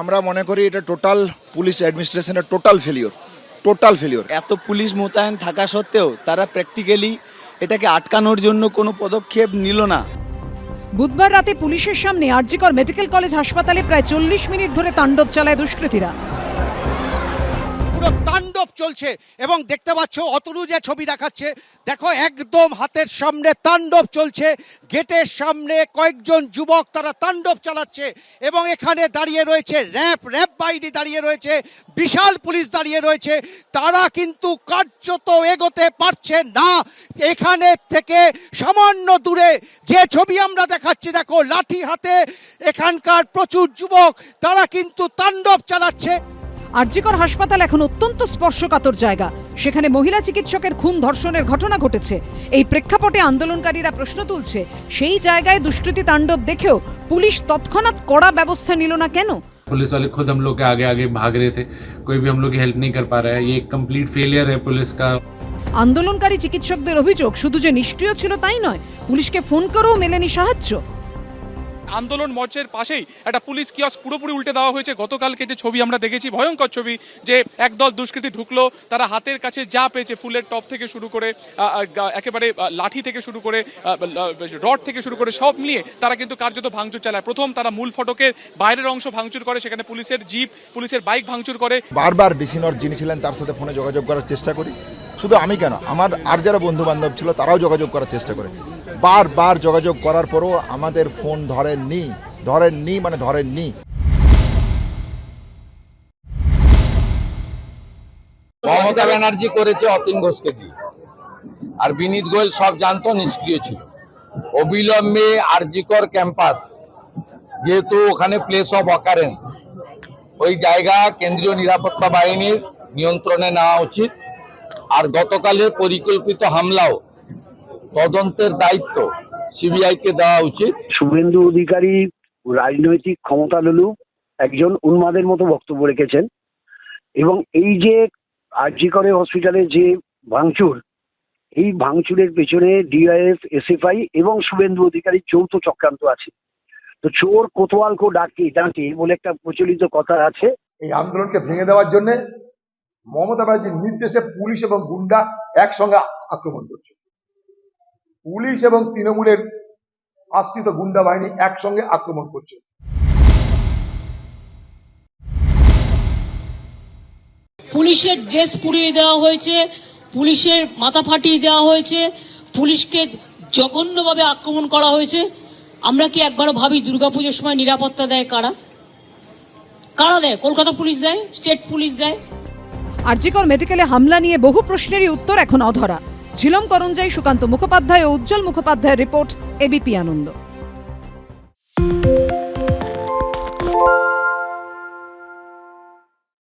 আমরা মনে করি এটা টোটাল পুলিশ অ্যাডমিনিস্ট্রেশনের টোটাল ফেলিওর টোটাল ফেলিওর এত পুলিশ মোতায়েন থাকা সত্ত্বেও তারা প্র্যাকটিক্যালি এটাকে আটকানোর জন্য কোনো পদক্ষেপ নিল না। বুধবার রাতে পুলিশের সামনে আরজিকর মেডিকেল কলেজ হাসপাতালে প্রায় চল্লিশ মিনিট ধরে তাণ্ডব চালায় দুষ্কৃতীরা। পুরো তাণ্ডব চলছে এবং দেখতে পাচ্ছ অতনু যে ছবি দেখাচ্ছে, দেখো একদম হাতের সামনে তাণ্ডব চলছে, গেটের সামনে কয়েকজন যুবক তারা তাণ্ডব চালাচ্ছে এবং এখানে দাঁড়িয়ে রয়েছে র্যাব র্যাব বাহিনী দাঁড়িয়ে রয়েছে, বিশাল পুলিশ দাঁড়িয়ে রয়েছে, তারা কিন্তু কার্যত এগোতে পারছে না। এখানে থেকে সামান্য দূরে যে ছবি আমরা দেখাচ্ছি, দেখো লাঠি হাতে এখানকার প্রচুর যুবক, তারা কিন্তু তাণ্ডব চালাচ্ছে। আরজিকর হাসপাতাল এখন অত্যন্ত স্পর্শকাতর জায়গা সেখানে মহিলা চিকিৎসকের খুন ধর্ষণের ঘটনা ঘটেছে এই প্রেক্ষাপটে আন্দোলনকারীরা প্রশ্ন তুলছে সেই জায়গায় দুষ্কৃতী তাণ্ডব দেখেও পুলিশ তৎক্ষণাৎ কড়া ব্যবস্থা নিল না কেন पुलिस वाले खुद हम लोग के आगे आगे भाग रहे थे कोई भी हम लोग की हेल्प नहीं कर पा रहा है ये एक कंप्लीट फेलियर है पुलिस का আন্দোলনকারী চিকিৎসকদের অভিযোগ শুধু যে নিষ্ক্রিয় ছিল তাই নয় পুলিশকে ফোন করেও মেলেনি সাহায্য আন্দোলন মঞ্চের পাশেই একটা পুলিশ কিয়স পুরোপুরি উল্টে দেওয়া হয়েছে। গতকালকে যে ছবি আমরা দেখেছি, ভয়ঙ্কর ছবি, যে একদল দুষ্কৃতী ঢুকলো, তারা হাতের কাছে যা পেয়েছে, ফুলের টপ থেকে শুরু করে একেবারে লাঠি থেকে শুরু করে রড থেকে শুরু করে সব মিলিয়ে তারা কিন্তু কার্যত ভাঙচুর চালায়। প্রথম তারা মূল ফটকের বাইরের অংশ ভাঙচুর করে, সেখানে পুলিশের জিপ, পুলিশের বাইক ভাঙচুর করে। বারবার ডিসিনর যিনি ছিলেন, তার সাথে ফোনে যোগাযোগ করার চেষ্টা করি। শুধু আমি কেন? আমার আর যারা বন্ধু বান্ধব ছিল তারাও যোগাযোগ করার চেষ্টা করে বারবার যোগাযোগ করার পরও আমাদের ফোন ধরেননি ধরেননি মানে ধরেননি। মমতা ব্যানার্জি করেছে অতীন ঘোষকে দিয়ে আর বিনীত গোয়েল সব জানতো নিষ্ক্রিয় ছিল। অবিলম্বে আরজিকর ক্যাম্পাস, যেহেতু ওখানে প্লেস অফ অকারেন্স ওই জায়গা কেন্দ্রীয় নিরাপত্তা বাহিনীর নিয়ন্ত্রণে নেওয়া উচিত। আর গতকালের পরিকল্পিত হামলাও তদন্তের দায়িত্ব সিবিআইকে দেওয়া উচিত। শুভেন্দু অধিকারী রাজনৈতিক ক্ষমতা লুলু একজন উন্মাদের মতো বক্তব্য রেখেছেন। এবং এই যে আরজি করে হসপিটালে যে ভাঙচুর এই ভাঙচুরের পেছনে ডিআইএফ এসএফআই এবং শুভেন্দু অধিকারীর যৌথ চক্রান্ত আছে। তো চোর কোতোয়ালকো ডাকে ডাকে বলে একটা প্রচলিত কথা আছে। এই আন্দোলনকে ভেঙে দেওয়ার জন্য মমতা ব্যানার্জির নির্দেশে পুলিশ এবং গুন্ডা একসঙ্গে আক্রমণ করছে। পুলিশ এবং তৃণমূলের আশ্রিত গুন্ডা বাহিনী একসঙ্গে আক্রমণ করছে। পুলিশের ড্রেস পুড়িয়ে দেওয়া হয়েছে, পুলিশের মাথা ফাটিয়ে দেওয়া হয়েছে, পুলিশকে জঘন্যভাবে আক্রমণ করা হয়েছে। আমরা কি একবারও ভাবি দুর্গাপুজোর সময় নিরাপত্তা দেয় কারা? কারা দেয়? কলকাতা পুলিশ দেয়? স্টেট পুলিশ দেয়? আরজিকর মেডিকেলে হামলা নিয়ে বহু প্রশ্নেরই উত্তর এখন অধরা। ঝিলম করঞ্জাই সুকান্ত মুখোপাধ্যায় ও উজ্জ্বল মুখোপাধ্যায়ের রিপোর্ট এবিপি আনন্দ।